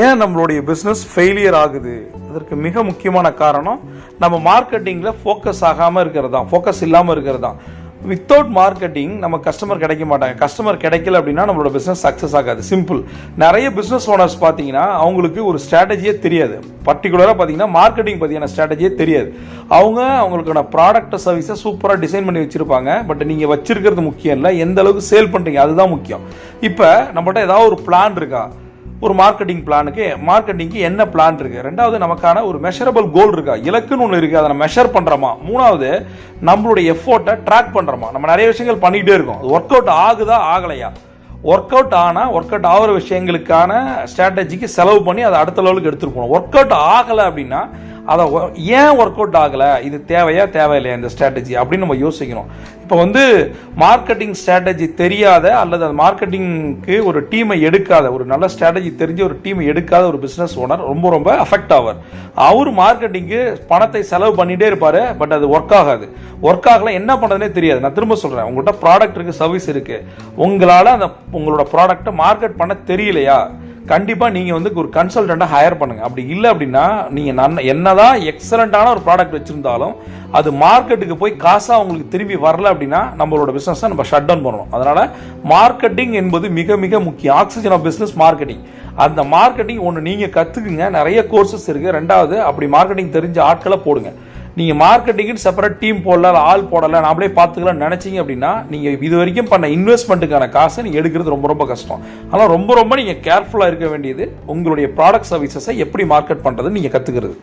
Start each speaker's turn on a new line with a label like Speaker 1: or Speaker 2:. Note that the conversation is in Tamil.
Speaker 1: ஏன் நம்மளுடைய பிஸ்னஸ் ஃபெயிலியர் ஆகுது? அதற்கு மிக முக்கியமான காரணம் நம்ம மார்க்கெட்டிங்கில் ஃபோக்கஸ் ஆகாமல் இருக்கிறது தான் ஃபோக்கஸ் இல்லாமல் இருக்கிறது தான் வித்தவுட் மார்க்கெட்டிங் நம்ம கஸ்டமர் கிடைக்க மாட்டாங்க. கஸ்டமர் கிடைக்கல அப்படின்னா நம்மளோட பிஸ்னஸ் சக்ஸஸ் ஆகாது. சிம்பிள் நிறைய பிஸ்னஸ் ஓனர்ஸ் பார்த்தீங்கன்னா அவங்களுக்கு ஒரு ஸ்ட்ராட்டஜியே தெரியாது. பர்டிகுலராக பார்த்தீங்கன்னா மார்க்கெட்டிங் பற்றியான ஸ்ட்ராட்டஜியே தெரியாது. அவங்க அவங்களுக்கான ப்ராடக்ட் சர்வீஸை சூப்பராக டிசைன் பண்ணி வச்சுருப்பாங்க. பட் நீங்கள் வச்சுருக்கிறது முக்கியம் இல்லை. எந்த அளவுக்கு சேல் பண்ணுறீங்க அதுதான் முக்கியம். இப்போ நம்மகிட்ட ஏதாவது ஒரு பிளான் இருக்கா? ஒரு மார்க்கெட்டிங் பிளானுக்கு மார்க்கெட்டிங்க்கு என்ன பிளான் இருக்கு? ரெண்டாவது நமக்கான ஒரு மெஷரபிள் கோல் இருக்கா? இலக்குன்னு ஒன்று இருக்கு அதை நம்ம மெஷர் பண்றோமா? மூணாவது நம்மளுடைய எஃபோர்ட்டை ட்ராக் பண்றோமா? நம்ம நிறைய விஷயங்கள் பண்ணிக்கிட்டே இருக்கோம். ஒர்க் அவுட் ஆகுதா ஆகலையா? ஒர்க் அவுட் ஆனால் ஒர்க் அவுட் ஆகிற விஷயங்களுக்கான ஸ்ட்ராட்டஜிக்கு செலவு பண்ணி அதை அடுத்த லெவலுக்கு எடுத்துட்டு போகணும். ஒர்க் அவுட் ஆகலை அப்படின்னா அதை ஏன் ஒர்க் அவுட் ஆகலை? இது தேவையா தேவையில்லையா இந்த ஸ்ட்ராட்டஜி அப்படின்னு நம்ம யோசிக்கணும். இப்போ வந்து மார்க்கெட்டிங் ஸ்ட்ராட்டஜி தெரியாத அல்லது அந்த மார்க்கெட்டிங்க்கு ஒரு டீமை எடுக்காத ஒரு நல்ல ஸ்ட்ராட்டஜி தெரிஞ்ச ஒரு டீமை எடுக்காத ஒரு பிஸ்னஸ் ஓனர் ரொம்ப ரொம்ப அஃபெக்ட் ஆவார். அவர் மார்க்கெட்டிங்க்கு பணத்தை செலவு பண்ணிகிட்டே இருப்பார் பட் அது ஒர்க் ஆகாது. ஒர்க் ஆகல என்ன பண்ணுறதுனே தெரியாது. நான் திரும்ப சொல்கிறேன் உங்கள்கிட்ட ப்ராடக்ட் இருக்குது சர்வீஸ் இருக்குது உங்களால் அந்த உங்களோட ப்ராடக்ட்டை மார்க்கெட் பண்ண தெரியலையா? கண்டிப்பாக நீங்கள் வந்து ஒரு கன்சல்டண்ட்டை ஹையர் பண்ணுங்கள் அப்படி இல்லை அப்படின்னா நீங்கள் நன்ன என்னதான் எக்ஸலண்ட்டான ஒரு ப்ராடக்ட் வச்சுருந்தாலும் அது மார்க்கெட்டுக்கு போய் காசாக உங்களுக்கு திரும்பி வரல அப்படின்னா நம்மளோட பிஸ்னஸை நம்ம ஷட் டவுன் பண்ணணும். அதனால் மார்க்கெட்டிங் என்பது மிக மிக முக்கியம். ஆக்சிஜன் ஆஃப் பிஸ்னஸ் மார்க்கெட்டிங் அந்த மார்க்கெட்டிங் ஒன்று நீங்கள் கற்றுக்குங்க நிறைய கோர்சஸ் இருக்குது ரெண்டாவது அப்படி மார்க்கெட்டிங் தெரிஞ்ச ஆட்களை போடுங்க. நீங்கள் மார்க்கெட்டிங்னு செப்பரேட் டீம் போடல ஆள் ஆள் நான் நாமளே பார்த்துக்கலாம்னு நினச்சிங்க அப்படின்னா நீங்கள் இது வரைக்கும் பண்ண இன்வெஸ்ட்மெண்ட்டுக்கான காசை நீங்கள் எடுக்கிறது ரொம்ப ரொம்ப கஷ்டம். ஆனால் ரொம்ப ரொம்ப நீங்கள் கேர்ஃபுல்லாக இருக்க வேண்டியது உங்களுடைய ப்ராடக்ட் சர்வீசஸை எப்படி மார்க்கெட் பண்ணுறதுன்னு நீங்கள் கற்றுக்கிறது